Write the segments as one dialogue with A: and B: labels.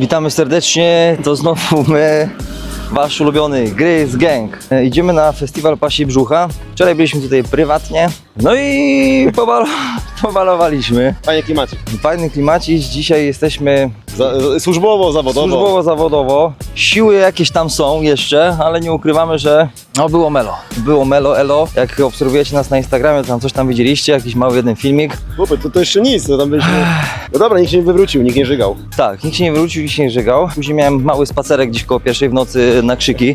A: Witamy serdecznie, to znowu my, wasz ulubiony Gryz Gang. E, Idziemy na festiwal Pasi Brzucha. Wczoraj byliśmy tutaj prywatnie, no i pobal pobalowaliśmy.
B: Panie klimacie.
A: Fajny klimacik, dzisiaj jesteśmy
B: Za, za- służbowo, zawodowo.
A: służbowo, zawodowo. Siły jakieś tam są jeszcze, ale nie ukrywamy, że no było melo. Było melo, elo. Jak obserwujecie nas na Instagramie, to tam coś tam widzieliście, jakiś mały jeden filmik.
B: Chłopie, to, to jeszcze nic, to tam byliśmy... No dobra, nikt się nie wywrócił, nikt nie żygał.
A: Tak, nikt się nie wrócił, nikt się nie żegał. Później miałem mały spacerek gdzieś koło pierwszej w nocy na krzyki.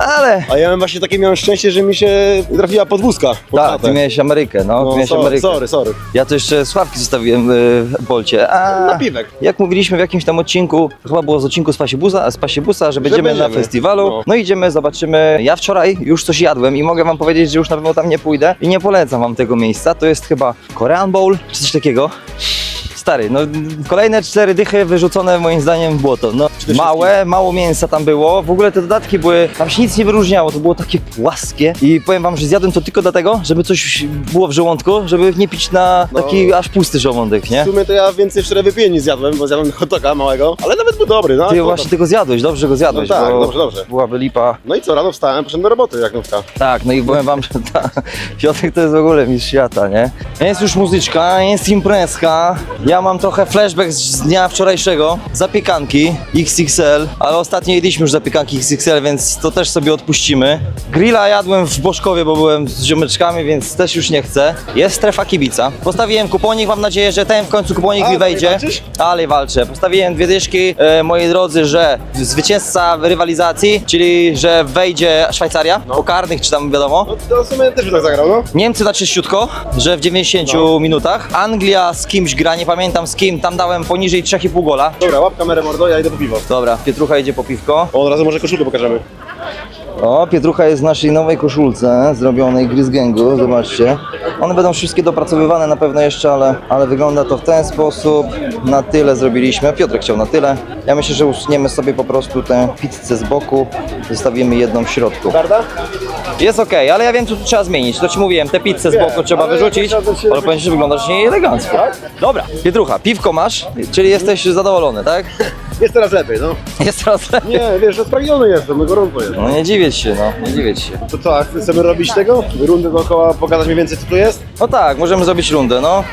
A: Ale...
B: A ja miałem właśnie takie miałem szczęście, że mi się trafiła podwózka. pod
A: Tak,
B: chatę.
A: ty miałeś Amerykę, no, ty
B: no,
A: miałeś
B: sorry,
A: Amerykę.
B: sorry, sorry.
A: Ja to jeszcze sławki zostawiłem y, w Bolcie. A,
B: Napiwek.
A: Jak mówiliśmy w jakimś tam odcinku, chyba było z odcinku z Pasibusa, z Pasibusa, że będziemy na
B: będziemy.
A: festiwalu. No.
B: No.
A: idziemy, zobaczymy. Ja wczoraj już coś jadłem i mogę wam powiedzieć, że już na pewno tam nie pójdę i nie polecam wam tego miejsca. To jest chyba Korean Bowl czy coś takiego. Stary, no kolejne cztery dychy wyrzucone moim zdaniem w błoto. No, małe, mało mięsa tam było. W ogóle te dodatki były, tam się nic nie wyróżniało, to było takie płaskie. I powiem wam, że zjadłem to tylko dlatego, żeby coś było w żołądku, żeby nie pić na
B: No.
A: taki aż pusty żołądek, nie?
B: W sumie to ja więcej wczoraj wypiłem niż zjadłem, bo zjadłem hot doga małego, ale nawet był dobry, no.
A: Ty
B: to-
A: właśnie tego zjadłeś, dobrze go zjadłeś,
B: No tak,
A: bo
B: dobrze, dobrze.
A: byłaby lipa.
B: No i co, rano wstałem, poszedłem do roboty jak nówka.
A: Tak, no i powiem wam, że ta, Piotrek to jest w ogóle mistrz świata, nie? Jest już muzyczka, jest imprezka. Ja mam trochę flashback z dnia wczorajszego. Zapiekanki XXL, ale ostatnio jedliśmy już zapiekanki XXL, więc to też sobie odpuścimy. Grilla jadłem w Bożkowie, bo byłem z ziomeczkami, więc też już nie chcę. Jest strefa kibica. Postawiłem kuponik, mam nadzieję, że ten w końcu kuponik
B: A,
A: mi wejdzie.
B: walczysz?
A: Dalej walczę. Postawiłem dwie dyszki, e, moi drodzy, że zwycięzca rywalizacji, czyli że wejdzie Szwajcaria po karnych, czy tam wiadomo.
B: No to w sumie też by tak zagrał, no.
A: Niemcy na czyściutko, że w 90 minutach. Anglia z kimś gra, nie pamiętam z kim, tam dałem poniżej 3,5 gola.
B: Dobra, łap kamerę mordo, ja idę po piwo.
A: Dobra, Pietrucha idzie po piwko.
B: O, od razu może koszulkę pokażemy.
A: O, Pietrucha jest w naszej nowej koszulce, zrobionej Gryz Gangu, zobaczcie. One będą wszystkie dopracowywane na pewno jeszcze, ale, ale wygląda to w ten sposób. Na tyle zrobiliśmy, Piotrek chciał na tyle. Ja myślę, że usuniemy sobie po prostu tę pizzę z boku, zostawimy jedną w środku.
B: Garda?
A: Jest okej, ale ja wiem, co tu trzeba zmienić. To ci mówiłem, te pizzę z boku trzeba
B: ale
A: wyrzucić,
B: ja się-
A: ale powiem że wyglądasz nie elegancko. Dobra, Pietrucha, piwko masz, czyli jesteś zadowolony, tak?
B: Jest teraz lepiej, no.
A: Jest teraz lepiej.
B: Nie, wiesz, że spragniony jestem, no gorąco jest.
A: No nie dziwię się, no, nie dziwię się.
B: To co, a chcemy robić tego? Rundę dookoła, pokazać mniej więcej co tu jest?
A: No tak, możemy zrobić rundę, no.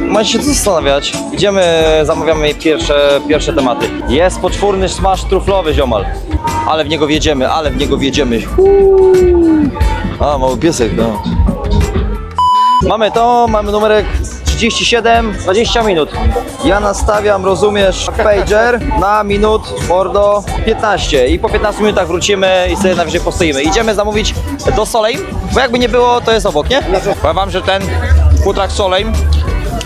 A: Macie się co zastanawiać. Idziemy, zamawiamy pierwsze, pierwsze tematy. Jest poczwórny smaż truflowy, ziomal. Ale w niego wjedziemy, ale w niego wjedziemy. Uuu. A, mały piesek, no. Mamy to, mamy numerek 37, 20 minut. Ja nastawiam, rozumiesz, pager na minut, mordo, 15 i po 15 minutach wrócimy i sobie najwyżej postoimy. Idziemy zamówić do Soleim, bo jakby nie było, to jest obok, nie? Powiem wam, że ten futrak Soleim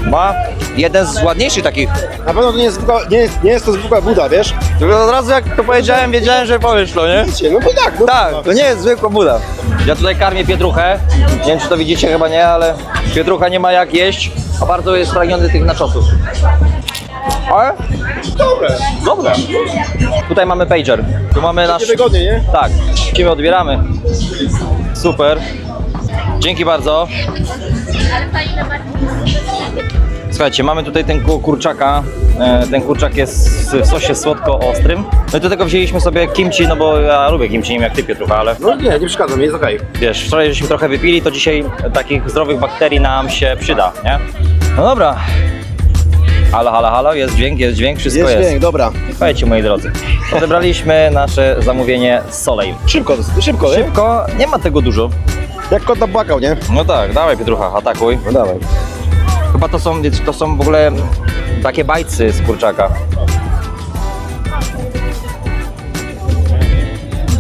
A: ma jeden z ładniejszych takich.
B: Na pewno to nie jest, zwykła, nie jest, nie jest to zwykła buda, wiesz?
A: Tylko od razu jak to powiedziałem, wiedziałem, że powiesz to, nie?
B: Wiecie, no bo tak, no
A: Tak, to nie jest zwykła buda. Ja tutaj karmię Pietruchę. Nie wiem, czy to widzicie, chyba nie, ale Pietrucha nie ma jak jeść, a bardzo jest spragniony tych naczosów. Ale
B: Dobre.
A: dobre. Tutaj mamy pager. Tu mamy nasz...
B: Wygodnie, nie?
A: Tak, ciebie odbieramy. Super. Dzięki bardzo. Słuchajcie, mamy tutaj ten ku- kurczaka. E, Ten kurczak jest w sosie słodko-ostrym. No i do tego wzięliśmy sobie kimchi, no bo ja lubię kimchi, nie wiem jak ty Pietrucha, ale
B: No nie, nie przeszkadza mi, jest okej.
A: wiesz, wczoraj żeśmy trochę wypili, to dzisiaj takich zdrowych bakterii nam się przyda, nie? No dobra. Halo, halo, halo, jest dźwięk, jest dźwięk, wszystko
B: Jest
A: jest.
B: dźwięk, dobra.
A: Słuchajcie, moi drodzy, odebraliśmy nasze zamówienie z Soleil.
B: Szybko, szybko, nie?
A: Szybko, nie ma tego dużo.
B: Jak kot napłakał, nie?
A: No tak, dawaj Pietrucha, atakuj.
B: No dawaj.
A: Chyba to są, to są w ogóle takie bajcy z kurczaka.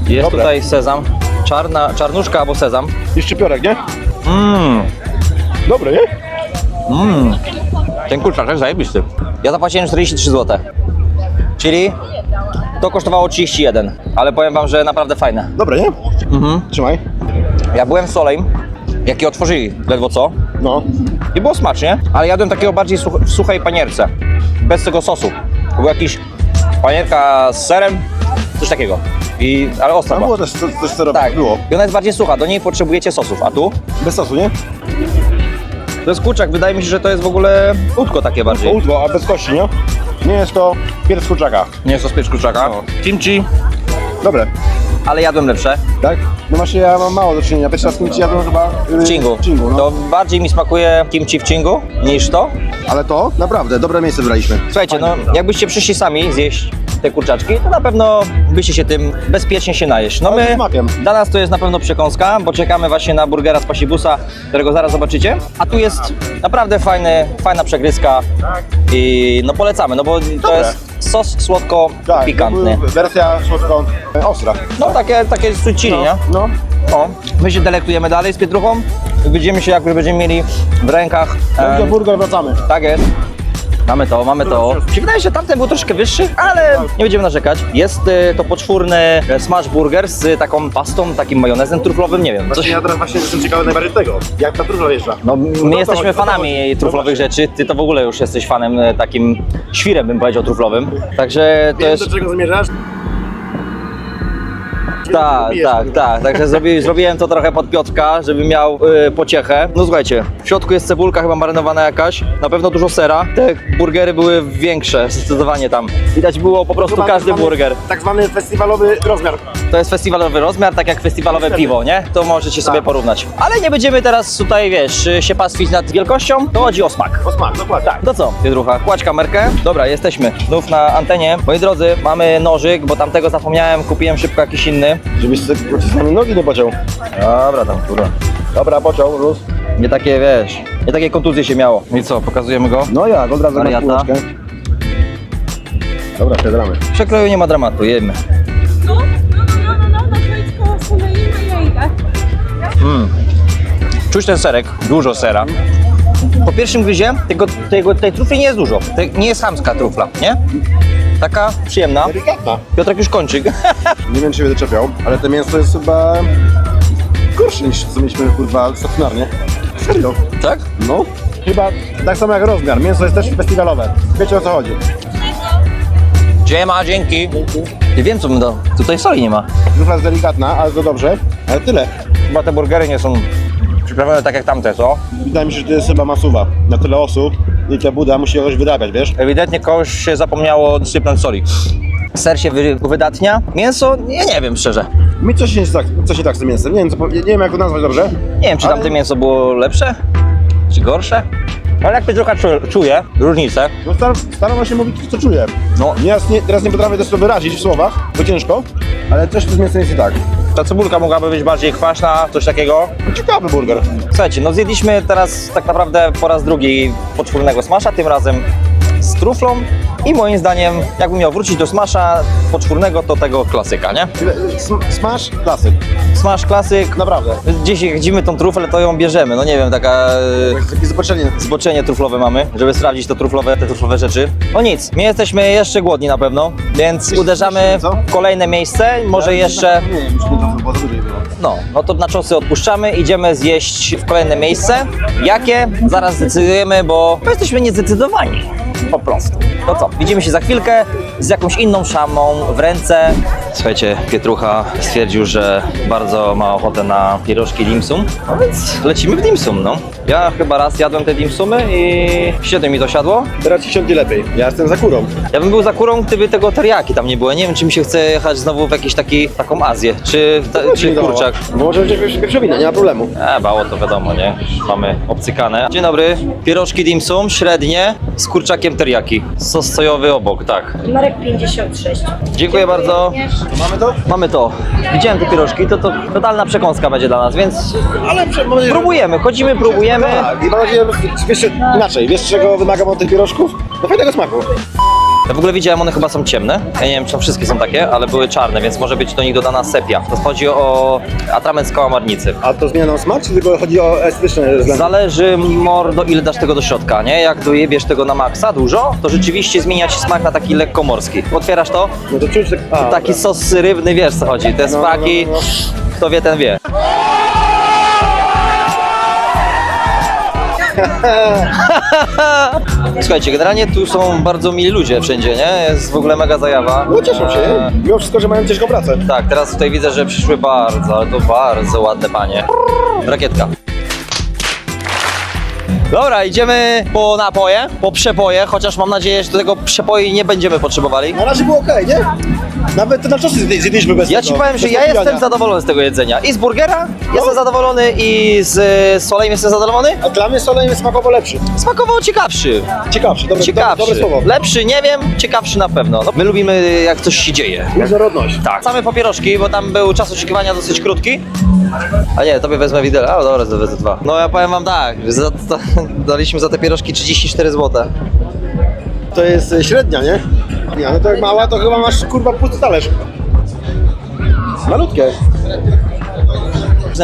A: Jest
B: Dobre.
A: tutaj sezam, czarna, czarnuszka albo sezam.
B: I szczypiorek, nie?
A: Mmm,
B: Dobry, nie?
A: mmm. Ten kurczak jest zajebisty. Ja zapłaciłem 43 zł. Czyli to kosztowało 31, ale powiem wam, że naprawdę fajne.
B: Dobre, nie?
A: Mhm.
B: Trzymaj.
A: Ja byłem w Soleim, jakie otworzyli ledwo co.
B: No.
A: I było smacznie, ale jadłem takiego bardziej such w suchej panierce. Bez tego sosu. To była jakiś panierka z serem, coś takiego. I, ale ostra
B: Tam
A: była.
B: było też coś, coś co robić.
A: Tak,
B: Było.
A: i ona jest bardziej sucha, do niej potrzebujecie sosów, a tu?
B: Bez sosu, nie?
A: To jest kurczak, wydaje mi się, że to jest w ogóle udko takie bardziej.
B: Udło, a bez kości, nie? Nie jest to pierś kurczaka.
A: Nie jest to spiecz kurczaka.
B: No.
A: Kimchi,
B: Dobre.
A: Ale jadłem lepsze.
B: Tak? No właśnie ja mam mało do czynienia. Pierwszy raz kimchi jadłem chyba...
A: W Chingu.
B: W Chingu, no.
A: To bardziej mi smakuje kimchi w Chingu niż to.
B: Ale to naprawdę, dobre miejsce wybraliśmy.
A: Słuchajcie, no jakbyście przyszli sami zjeść te kurczaczki, to na pewno byście się tym bezpiecznie się najeść. No
B: Ale
A: my,
B: z smakiem.
A: dla nas to jest na pewno przekąska, bo czekamy właśnie na burgera z pasibusa, którego zaraz zobaczycie. A tu jest naprawdę fajny, fajna przegryzka i no polecamy, no bo to jest sos słodko
B: Tak, był wersja słodko e, ostra.
A: No takie, takie sweet chili, nie?
B: No.
A: O, my się delektujemy dalej z pietruchą. Widzimy się, jak już będziemy mieli w rękach.
B: No.
A: em,
B: do burger wracamy.
A: tak jest. Mamy to, mamy to. Mi się wydaje, że tamten był troszkę wyższy, ale nie będziemy narzekać. Jest y, to poczwórny e, smash burger z taką pastą, takim majonezem truflowym, nie wiem. Coś,
B: Właśnie ja teraz właśnie jestem ciekawy najbardziej tego, jak ta trudno wjeżdża.
A: no, my
B: to
A: jesteśmy
B: chodzi, o to
A: fanami
B: chodzi.
A: truflowych
B: No
A: rzeczy. Ty to w ogóle już jesteś fanem e, takim świrem, bym powiedział, truflowym. Także to
B: Wiem,
A: jest...
B: do czego zmierzasz?
A: Tak, tak, tak. Także zrobi, zrobiłem to trochę pod Piotrka, żeby miał y, pociechę. No słuchajcie, w środku jest cebulka chyba marynowana jakaś, na pewno dużo sera. Te burgery były większe, zdecydowanie tam. Widać było po prostu
B: Chyba
A: każdy
B: tak zwany-
A: burger.
B: Tak zwany festiwalowy rozmiar.
A: To jest festiwalowy rozmiar, tak jak festiwalowe piwo, nie? To możecie sobie
B: Tak.
A: porównać. Ale nie będziemy teraz tutaj, wiesz, się pastwić nad wielkością, to chodzi o smak.
B: O smak, dokładnie. Tak.
A: To co, Pietrucha, kładź kamerkę. Dobra, jesteśmy znów na antenie. Moi drodzy, mamy nożyk, bo tamtego zapomniałem, kupiłem szybko jakiś inny.
B: Żebyś sobie pocisnął nogi nie pociął.
A: Dobra, tam kurwa.
B: Dobra, pociął, luz.
A: Nie takie, wiesz, nie takie kontuzje się miało. I co, pokazujemy go?
B: No jak, od razu na półeczkę. Dobra, siadamy.
A: W przekroju nie ma dramatu, jemy.
C: No, no, no, no, no, no, to jest koło Soleima ja idę.
A: Mm. Czuć ten serek, dużo sera. Po pierwszym gryzie tego, tego, tej trufli nie jest dużo. To nie jest chamska trufla, nie? Taka przyjemna.
B: Delikatna.
A: Piotrek już kończy.
B: Nie wiem, czy się będę czepiał, ale to mięso jest chyba gorsze niż co mieliśmy kurwa stacjonarnie. Serio?
A: tak?
B: No. Chyba tak samo jak rozmiar. Mięso jest też festiwalowe. Wiecie o co chodzi.
A: Dziema, dzięki. Nie wiem co bym dał. Tutaj soli nie ma.
B: Trufla jest delikatna, ale to dobrze. Ale tyle.
A: Chyba te burgery nie są przyprawione tak jak tamte, co?
B: Wydaje mi się, że to jest chyba masuwa. Na tyle osób i ta buda musi jakoś wyrabiać, wiesz?
A: Ewidentnie kogoś się zapomniało sypnąć soli. Ser się wy- wydatnia, mięso, ja nie wiem szczerze.
B: Mi coś się nie tak, coś nie tak z tym mięsem. Nie wiem, co, po- nie wiem jak to nazwać dobrze.
A: Nie wiem, czy
B: Ale-
A: tamte mięso było lepsze, czy gorsze. Ale jak Pietrucha czu- czuje różnicę,
B: No staram, staram się mówić, co czuję.
A: no
B: Teraz nie, teraz nie potrafię też to wyrazić w słowach, bo ciężko, ale coś tu z mięsem jest i tak.
A: Ta cebulka mogłaby być bardziej kwaśna, coś takiego.
B: Ciekawy burger.
A: Słuchajcie, no zjedliśmy teraz tak naprawdę po raz drugi poczwórnego smasza, tym razem z truflą i moim zdaniem, jakbym miał wrócić do smasza poczwórnego, to tego klasyka, nie?
B: Sm- Smash, klasyk.
A: Smash klasyk,
B: Naprawdę.
A: gdzieś jak widzimy tą truflę, to ją bierzemy, no nie wiem, taka...
B: Takie zobaczenie.
A: zboczenie truflowe mamy, żeby sprawdzić to truflowe, te truflowe rzeczy. No nic, my jesteśmy jeszcze głodni na pewno, więc uderzamy w kolejne miejsce, może jeszcze,
B: Nie wiem, to było
A: no, no to na czosy odpuszczamy, idziemy zjeść w kolejne miejsce. Jakie? Zaraz zdecydujemy, bo bo jesteśmy niezdecydowani, po prostu. To co, widzimy się za chwilkę z jakąś inną szamą w ręce. Słuchajcie, Pietrucha stwierdził, że bardzo ma ochotę na pierożki dimsum, no więc lecimy w dimsum, no. Ja chyba raz jadłem te dimsumy i świetnie mi to siadło.
B: Teraz ci siądzie lepiej. Ja jestem za kurą.
A: Ja bym był za kurą, gdyby tego teriaki tam nie było. Nie wiem, czy mi się chce jechać znowu w jakiś taki, taką Azję, czy, ta, czy kurczak.
B: Bo może być wieprzowina, nie ma problemu.
A: E, bało to wiadomo, nie? Mamy obcykane. Dzień dobry. Pierożki dim sum, średnie, z kurczakiem teriyaki. Sos sojowy obok, tak.
C: Numerek 56.
A: Dziękuję bardzo.
B: Mamy to?
A: Mamy to. Widziałem te pierożki, to, to totalna przekąska będzie dla nas, więc
B: Ale prze- mam nadzieję, że-
A: próbujemy, chodzimy, próbujemy.
B: Tak, i mam nadzieję, że wiesz, inaczej, wiesz czego wymagam od tych pierożków? No fajnego smaku.
A: Ja w ogóle widziałem, one chyba są ciemne. Ja nie wiem, czy wszystkie są takie, ale były czarne, więc może być do nich dodana sepia. To chodzi o atrament z kałamarnicy.
B: A to zmienia nam smak, czy tylko chodzi o estetyczne względy?
A: Zależy mordo ile dasz tego do środka, nie? Jak dojebiesz tego na maksa dużo, to rzeczywiście zmienia ci smak na taki lekko morski. Otwierasz to,
B: No to czuć tak... A,
A: taki
B: dobra.
A: sos rybny, wiesz co chodzi. Te
B: No, no,
A: smaki,
B: no, no.
A: kto wie ten wie. Słuchajcie, generalnie tu są bardzo mili ludzie wszędzie, nie? Jest w ogóle mega zajawa.
B: No cieszą się, nie? Mimo wszystko, że mają ciężką pracę.
A: Tak, teraz tutaj widzę, że przyszły bardzo, ale to bardzo ładne panie. Rakietka. Dobra, idziemy po napoje, po przepoje, chociaż mam nadzieję, że do tego przepoi nie będziemy potrzebowali.
B: Na razie było okej, nie? Nawet te naczosy zjedli- zjedliśmy bez
A: Ja
B: tego,
A: ci powiem, że ja jestem zadowolony z tego jedzenia. I z burgera jestem zadowolony i z e, solejem jestem zadowolony.
B: A dla mnie solej jest smakowo lepszy.
A: Smakował ciekawszy.
B: Ciekawszy, dobre,
A: Ciekawszy.
B: dobre słowo.
A: Lepszy nie wiem, ciekawszy na pewno. No, my lubimy jak coś się dzieje.
B: Różnorodność.
A: Tak. Same papieroszki, bo tam był czas oczekiwania dosyć krótki. A nie, tobie wezmę widelec. A dobra, wezmę dwa. No ja powiem wam tak, za, to, daliśmy za te pierożki 34 zł.
B: To jest e, średnia, nie? Nie, no to jak mała, to chyba masz kurwa pusty talerz. Malutkie.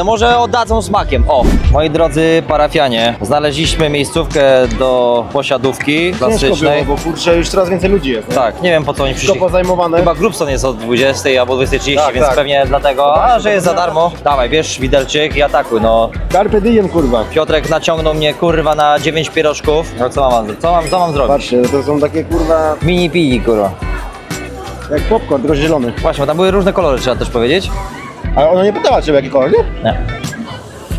A: Może oddadzą smakiem. O, moi drodzy parafianie, znaleźliśmy miejscówkę do posiadówki klasycznej.
B: było, bo kurczę, już coraz więcej ludzi jest. nie?
A: Tak, nie wiem po co oni przyszli.
B: pozajmowane.
A: Chyba Grubson jest od 20 albo 20.30,
B: Tak,
A: więc
B: tak.
A: pewnie dlatego, a że jest za darmo. Dawaj, bierz widelczyk i atakuj, no.
B: Carpe diem, kurwa.
A: Piotrek naciągnął mnie kurwa na 9 pierożków. No co mam, co mam, co mam zrobić?
B: Patrzcie, to są takie kurwa,
A: Mini pini, kurwa.
B: jak popcorn, tylko zielony.
A: Właśnie, bo tam były różne kolory, trzeba też powiedzieć.
B: Ale ona nie pytała ciebie jaki kolor, nie?
A: Nie.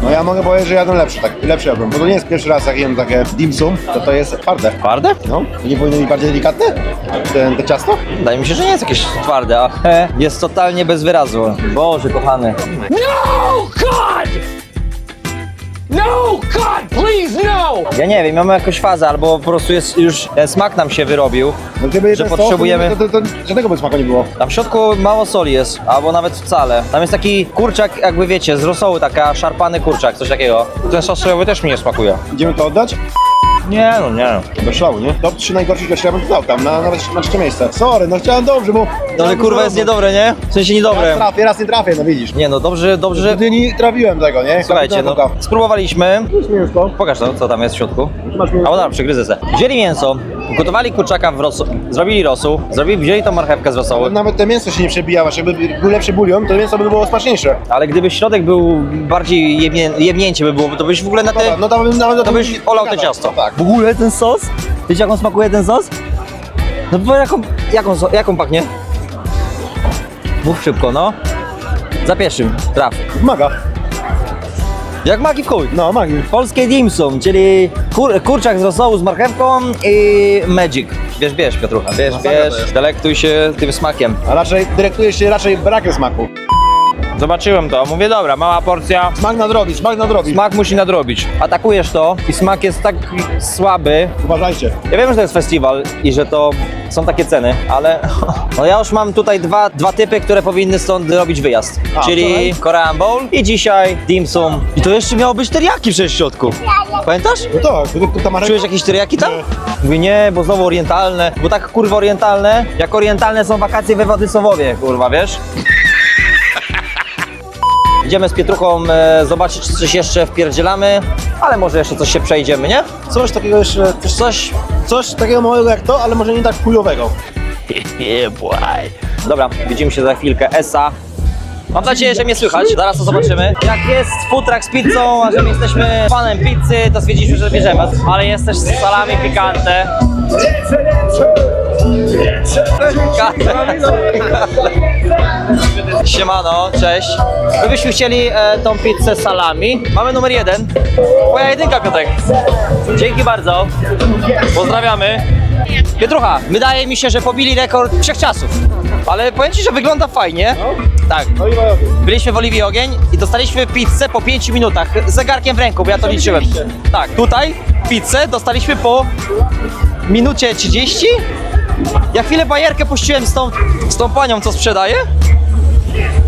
B: No ja mogę powiedzieć, że jadę lepszy, tak, lepszy jadłem, bo to nie jest pierwszy raz jak jem takie dim sum, to to jest twarde.
A: Twarde?
B: No, nie powinno być bardziej delikatne? Ten, te ciasto?
A: Wydaje mi się, że nie jest jakieś twarde, a he, jest totalnie bez wyrazu. Boże, kochany.
D: No, God! No, God, please, no!
A: Ja nie wiem, mamy jakąś fazę, albo po prostu jest już ten smak nam się wyrobił.
B: No gdyby
A: Że
B: sos,
A: potrzebujemy-
B: To, to, to, żadnego by smaku nie było.
A: Tam w środku mało soli jest, albo nawet wcale. Tam jest taki kurczak, jakby wiecie, z rosołu, taka szarpany kurczak, coś takiego. Ten sos sojowy też mi nie smakuje.
B: Idziemy to oddać?
A: Nie, no nie.
B: Bez szału, nie? Top 3 najgorszych gości ja bym dał tam, na, nawet na trzecie miejsce. Sorry, no chciałem dobrze, bo...
A: No ale kurwa jest niedobre, nie? W sensie
B: Raz
A: niedobre.
B: trafię, raz nie trafię, no widzisz.
A: Nie no, dobrze, dobrze,
B: W
A: że...
B: Gdyni trafiłem tego, nie?
A: Słuchajcie, no, spróbowaliśmy. Pokaż to, co tam jest w środku. A dobra, przygryzę se. Wzięli mięso, gotowali kurczaka w rosół, zrobili rosół, zrobili, wzięli tą marchewkę z rosołu,
B: nawet te mięso się nie przebija, właśnie jakby był lepszy bulion, to mięso by było smaczniejsze.
A: ale gdyby środek był bardziej jebnie, jebnięcie by było, to byś w ogóle na te...
B: No to bym nawet...
A: To byś olał te ciasto.
B: Tak.
A: W ogóle ten sos? Wiecie jak on smakuje ten sos? No bo jaką, jaką, jaką pachnie? Mów szybko, no. Za pierwszym, traf.
B: Maga.
A: Jak maki w chuj.
B: No, magi.
A: Polskie dimsum, czyli kur, kurczak z rosołu z marchewką i magic. Bierz, bierz Piotrucha, bierz,
B: Masakra to
A: bierz,
B: jest.
A: delektuj się tym smakiem.
B: A raczej dyrektujesz się raczej brakiem smaku.
A: Zobaczyłem to, mówię dobra, mała porcja.
B: Smak nadrobi, smak nadrobi.
A: Smak musi nadrobić. Atakujesz to i smak jest tak słaby.
B: Uważajcie.
A: Ja wiem, że to jest festiwal i że to są takie ceny, ale no ja już mam tutaj dwa, dwa typy, które powinny stąd robić wyjazd.
B: A,
A: Czyli
B: wczoraj?
A: Korean Bowl i dzisiaj dim sum. I to jeszcze miało być teriyaki przecież w środku. Pamiętasz?
B: No tak, to, to,
A: Czujesz jakieś teriyaki tam?
B: Nie.
A: Mówię nie, bo znowu orientalne, bo tak kurwa orientalne, jak orientalne są wakacje we Władysławowie, kurwa, wiesz? Idziemy z Pietruchą e, zobaczyć, czy coś jeszcze wpierdzielamy, ale może jeszcze coś się przejdziemy, nie?
B: Coś takiego jeszcze, coś,
A: Coś...
B: coś takiego małego jak to, ale może nie tak chujowego.
A: Dobra, widzimy się za chwilkę. Esa. Mam nadzieję, że mnie słychać. Zaraz to zobaczymy. Jak jest food truck z pizzą, a że my jesteśmy fanem pizzy, to stwierdziliśmy, że bierzemy. Ale jest też z salami pikante. Siemano, cześć. My byśmy chcieli e, tą pizzę salami. Mamy numer jeden. Moja jedynka, Piotrek. Dzięki bardzo. Pozdrawiamy. Pietrucha, wydaje mi się, że pobili rekord wszechczasów. Ale powiem Ci, że wygląda fajnie. Tak.
B: No.
A: Byliśmy w Oliwii Ogień i dostaliśmy pizzę po 5 minutach z zegarkiem w ręku, bo ja to liczyłem. Tak, tutaj pizzę dostaliśmy po minucie 30. Ja chwilę bajerkę puściłem z tą, z tą panią, co sprzedaje.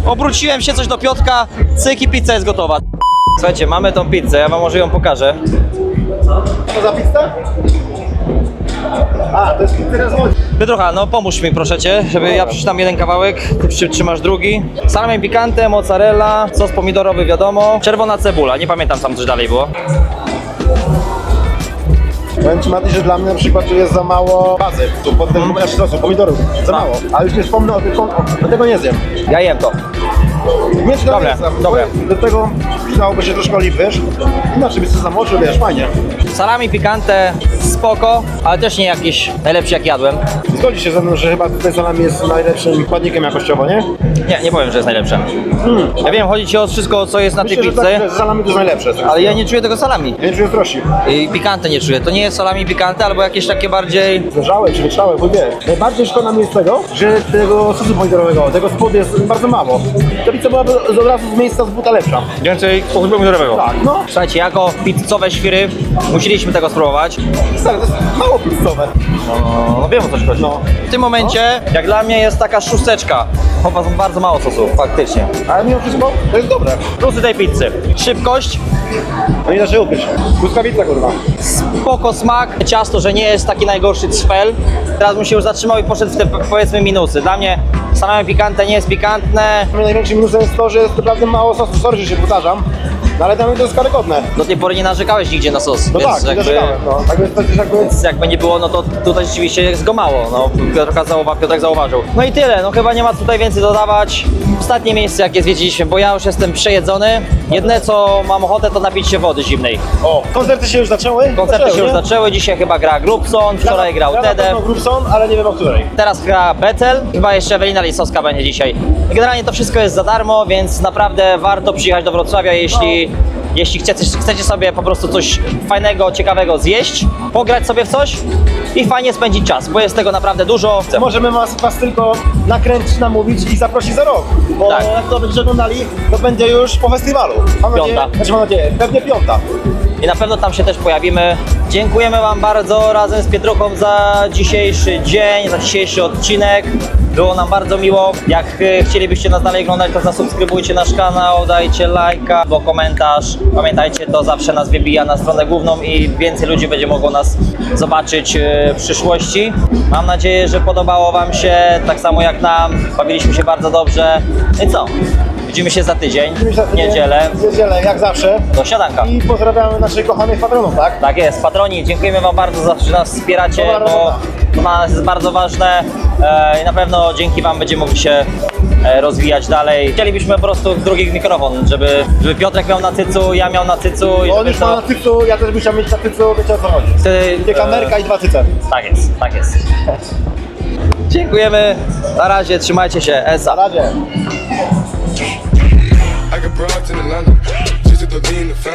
A: Obróciłem się coś do Piotka, cyk i pizza jest gotowa. Słuchajcie, mamy tą pizzę, ja wam może ją pokażę.
B: Co za pizza? A, to jest pizza z Łodzi.
A: Pietrucha, no pomóż mi proszę Cię, żeby ja przeczytam jeden kawałek, Ty trzymasz drugi. Salami picante, mozzarella, sos pomidorowy wiadomo, czerwona cebula, nie pamiętam tam coś dalej było.
B: Powiem Ci Mati, że dla mnie na przykład tu jest za mało bazy. Tu pod tym znaczy sosu, pomidorów. Za mało. A już nie wspomnę o tym, o, tego nie zjem.
A: Ja jem to.
B: Mięso
A: Dobre, dobre.
B: Do tego przydałoby się troszkę oliw, wiesz? Inaczej by się zamoczył, wiesz, fajnie.
A: Salami pikante spoko, ale też nie jakiś najlepszy jak jadłem.
B: Zgodzi się ze mną, że chyba tutaj salami jest najlepszym składnikiem jakościowo, nie?
A: Nie, nie powiem, że jest najlepsze. Ja wiem, chodzi ci o wszystko, co jest na tej
B: Myślę, że,
A: pizzy,
B: tak, że salami to jest najlepsze. tak.
A: ale ja nie czuję tego salami.
B: Ja nie czuję zdrości.
A: I pikante nie czuję. To nie jest salami pikante, albo jakieś takie bardziej...
B: Zleżałe czy wytrzałe, bo wie. Najbardziej szkoda mi jest tego, że tego sosu pomidorowego, tego spodu jest bardzo mało. Ta pizza byłaby z- od razu z miejsca z buta lepsza.
A: Więcej sosu pomidorowego.
B: Tak, no.
A: Słuchajcie, jako pizzowe świry musieliśmy tego spróbować.
B: Stary, to jest mało pizzowe.
A: No wiem o co ci chodzi.
B: No.
A: W tym momencie, jak dla mnie jest taka szósteczka. Chyba bardzo mało sosu, faktycznie.
B: Ale mimo wszystko to jest dobre.
A: Plusy tej pizzy. Szybkość,
B: No nie da się ukryć. Błyskawica kurwa.
A: spoko smak, ciasto, że nie jest taki najgorszy cfel. Teraz bym się już zatrzymał i poszedł w te powiedzmy minusy. Dla mnie same pikante nie jest pikantne.
B: Mnie największym minusem jest to, że jest naprawdę mało sosu. Sorry, że się powtarzam. No ale dla mnie to jest karygodne.
A: Do tej pory nie narzekałeś nigdzie na sos,
B: No
A: więc
B: tak,
A: jakby,
B: narzekałem, no. Tak więc to jest jakby...
A: więc jakby nie było, no to tutaj rzeczywiście jest go mało. No, Piotrka zauwa, Piotrek zauważył. No i tyle, no chyba nie ma tutaj więcej dodawać. Ostatnie miejsce jakie zwiedziliśmy, bo ja już jestem przejedzony. Jedne co mam ochotę to napić się wody zimnej.
B: O, koncerty się już zaczęły?
A: Koncerty się już
B: nie?
A: zaczęły, dzisiaj chyba gra Grubson, wczoraj grał Tedem.
B: Grubson, ale nie wiem o której.
A: Teraz gra Betel, chyba jeszcze Ewelina Lisowska będzie dzisiaj. Generalnie to wszystko jest za darmo, więc naprawdę warto przyjechać do Wrocławia, jeśli, Thank you. Jeśli chcecie, chcecie sobie po prostu coś fajnego, ciekawego zjeść, pograć sobie w coś i fajnie spędzić czas, bo jest tego naprawdę dużo.
B: Możemy was, was tylko nakręcić, namówić i zaprosić za rok. Bo
A: Tak.
B: jak to będziecie oglądali, to będzie już po festiwalu. Mam nadzieję,
A: Piąta.
B: znaczy mam nadzieję, pewnie piąta.
A: I na pewno tam się też pojawimy. Dziękujemy Wam bardzo razem z Pietruchą za dzisiejszy dzień, za dzisiejszy odcinek. Było nam bardzo miło. Jak e, chcielibyście nas dalej oglądać, to zasubskrybujcie nasz kanał, dajcie lajka, bo komentarz. Pamiętajcie, to zawsze nas wybija na stronę główną i więcej ludzi będzie mogło nas zobaczyć e, w przyszłości. Mam nadzieję, że podobało Wam się, tak samo jak nam. Bawiliśmy się bardzo dobrze. No i co? Widzimy się za tydzień,
B: Widzimy się za
A: w
B: tydzień.
A: niedzielę,
B: W niedzielę, jak zawsze.
A: do siadanka.
B: I pozdrawiamy naszych kochanych patronów, tak?
A: Tak jest, patroni, dziękujemy Wam bardzo za to, że nas wspieracie,
B: Dobra
A: bo
B: robota.
A: to dla nas jest bardzo ważne e, i na pewno dzięki Wam będziemy mogli się e, rozwijać dalej. Chcielibyśmy po prostu drugi mikrofon, żeby, żeby Piotrek miał na cycu, ja miał na cycu i
B: On
A: żeby
B: już ma na tycu, ja też bym chciał mieć na tycu, wiecie o co chodzi.
A: Wtedy,
B: Dwie kamerka i dwa tyce.
A: Tak jest, tak jest. Dziękujemy, na razie, trzymajcie się,
B: Na
A: Esa.
B: razie.
E: broads the Atlanta. She She's the lean, the family.